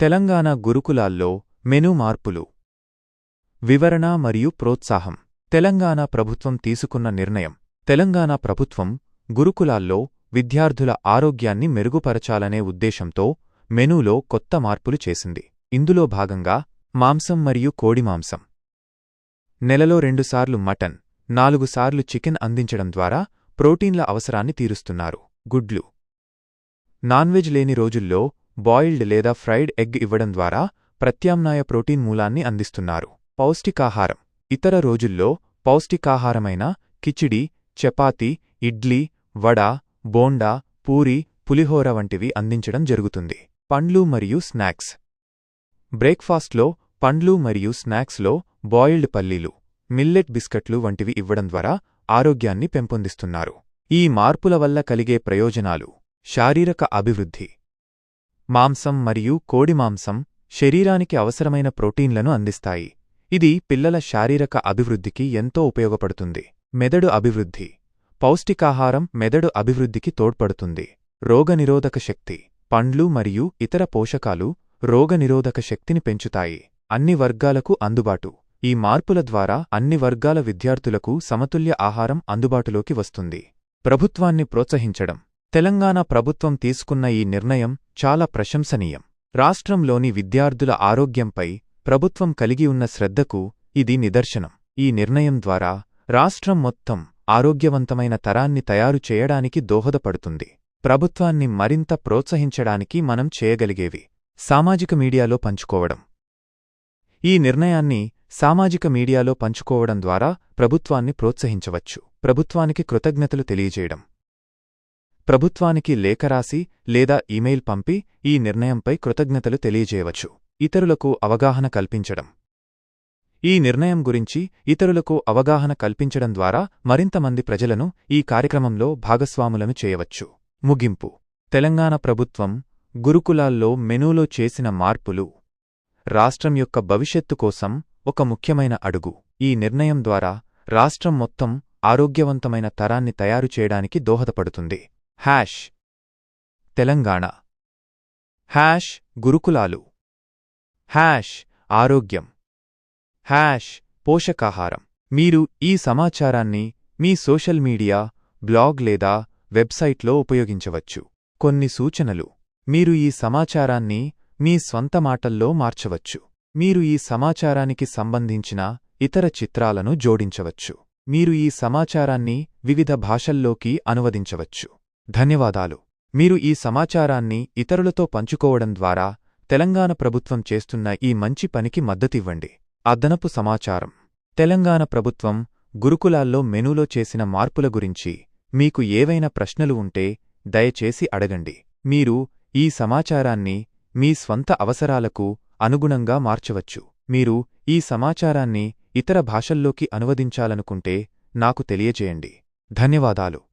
తెలంగాణ గురుకులాల్లో మెను మార్పులు. వివరణ మరియు ప్రోత్సాహం. తెలంగాణ ప్రభుత్వం తీసుకున్న నిర్ణయం. తెలంగాణ ప్రభుత్వం గురుకులాల్లో విద్యార్థుల ఆరోగ్యాన్ని మెరుగుపరచాలనే ఉద్దేశంతో మెనూలో కొత్త మార్పులు చేసింది. ఇందులో భాగంగా మాంసం మరియు కోడి మాంసం. నెలలో రెండుసార్లు మటన్ నాలుగుసార్లు చికెన్ అందించడం ద్వారా ప్రోటీన్ల అవసరాన్ని తీరుస్తున్నారు. గుడ్లు. నాన్వెజ్ లేని రోజుల్లో బాయిల్డ్ లేదా ఫ్రైడ్ ఎగ్ ఇవ్వడం ద్వారా ప్రత్యామ్నాయ ప్రోటీన్ మూలాన్ని అందిస్తున్నారు. పౌష్టికాహారం. ఇతర రోజుల్లో పౌష్టికాహారమైన కిచిడి చపాతి ఇడ్లీ వడ బోండా పూరి పులిహోర వంటివి అందించడం జరుగుతుంది. పండ్లు మరియు స్నాక్స్. బ్రేక్ఫాస్ట్లో పండ్లు మరియు స్నాక్స్లో బాయిల్డ్ పల్లీలు మిల్లెట్ బిస్కట్లు వంటివి ఇవ్వడం ద్వారా ఆరోగ్యాన్ని పెంపొందిస్తున్నారు. ఈ మార్పుల వల్ల కలిగే ప్రయోజనాలు. శారీరక అభివృద్ధి. మాంసం మరియు కోడి మాంసం శరీరానికి అవసరమైన ప్రోటీన్లను అందిస్తాయి. ఇది పిల్లల శారీరక అభివృద్ధికి ఎంతో ఉపయోగపడుతుంది. మెదడు అభివృద్ధి. పౌష్టికాహారం మెదడు అభివృద్ధికి తోడ్పడుతుంది. రోగనిరోధక శక్తి. పండ్లు మరియు ఇతర పోషకాలు రోగనిరోధక శక్తిని పెంచుతాయి. అన్ని వర్గాలకు అందుబాటు. ఈ మార్పుల ద్వారా అన్ని వర్గాల విద్యార్థులకు సమతుల్య ఆహారం అందుబాటులోకి వస్తుంది. ప్రభుత్వాన్ని ప్రోత్సహించడం. తెలంగాణ ప్రభుత్వం తీసుకున్న ఈ నిర్ణయం చాలా ప్రశంసనీయం. రాష్ట్రంలోని విద్యార్థుల ఆరోగ్యంపై ప్రభుత్వం కలిగి ఉన్న శ్రద్ధకు ఇది నిదర్శనం. ఈ నిర్ణయం ద్వారా రాష్ట్రం మొత్తం ఆరోగ్యవంతమైన తరాన్ని తయారు చేయడానికి దోహదపడుతుంది. ప్రభుత్వాన్ని మరింత ప్రోత్సహించడానికి మనం చేయగలిగేవి సామాజిక మీడియాలో పంచుకోవడం. ఈ నిర్ణయాన్ని సామాజిక మీడియాలో పంచుకోవడం ద్వారా ప్రభుత్వాన్ని ప్రోత్సహించవచ్చు. ప్రభుత్వానికి కృతజ్ఞతలు తెలియజేయడం. ప్రభుత్వానికి లేఖ రాసి లేదా ఈమెయిల్ పంపి ఈ నిర్ణయంపై కృతజ్ఞతలు తెలియజేయవచ్చు. ఇతరులకు అవగాహన కల్పించడం. ఈ నిర్ణయం గురించి ఇతరులకు అవగాహన కల్పించడం ద్వారా మరింతమంది ప్రజలను ఈ కార్యక్రమంలో భాగస్వాములను చేయవచ్చు. ముగింపు. తెలంగాణ ప్రభుత్వం గురుకులాల్లో మెనూలో చేసిన మార్పులు. రాష్ట్రం యొక్క భవిష్యత్తు కోసం ఒక ముఖ్యమైన అడుగు. ఈ నిర్ణయం ద్వారా రాష్ట్రం మొత్తం ఆరోగ్యవంతమైన తరాన్ని తయారు చేయడానికి దోహదపడుతుంది. హ్యాష్ తెలంగాణ. హ్యాష్ గురుకులాలు. హ్యాష్ ఆరోగ్యం. హ్యాష్ పోషకాహారం. మీరు ఈ సమాచారాన్ని మీ సోషల్ మీడియా బ్లాగ్ లేదా వెబ్సైట్లో ఉపయోగించవచ్చు. కొన్ని సూచనలు. మీరు ఈ సమాచారాన్ని మీ స్వంత మాటల్లో మార్చవచ్చు. మీరు ఈ సమాచారానికి సంబంధించిన ఇతర చిత్రాలను జోడించవచ్చు. మీరు ఈ సమాచారాన్ని వివిధ భాషల్లోకి అనువదించవచ్చు. ధన్యవాదాలు. మీరు ఈ సమాచారాన్ని ఇతరులతో పంచుకోవడం ద్వారా తెలంగాణ ప్రభుత్వం చేస్తున్న ఈ మంచి పనికి మద్దతివ్వండి. అదనపు సమాచారం. తెలంగాణ ప్రభుత్వం గురుకులాల్లో మెనూలో చేసిన మార్పుల గురించి మీకు ఏవైనా ప్రశ్నలు ఉంటే దయచేసి అడగండి. మీరు ఈ సమాచారాన్ని మీ స్వంత అవసరాలకు అనుగుణంగా మార్చవచ్చు. మీరు ఈ సమాచారాన్ని ఇతర భాషల్లోకి అనువదించాలనుకుంటే నాకు తెలియజేయండి. ధన్యవాదాలు.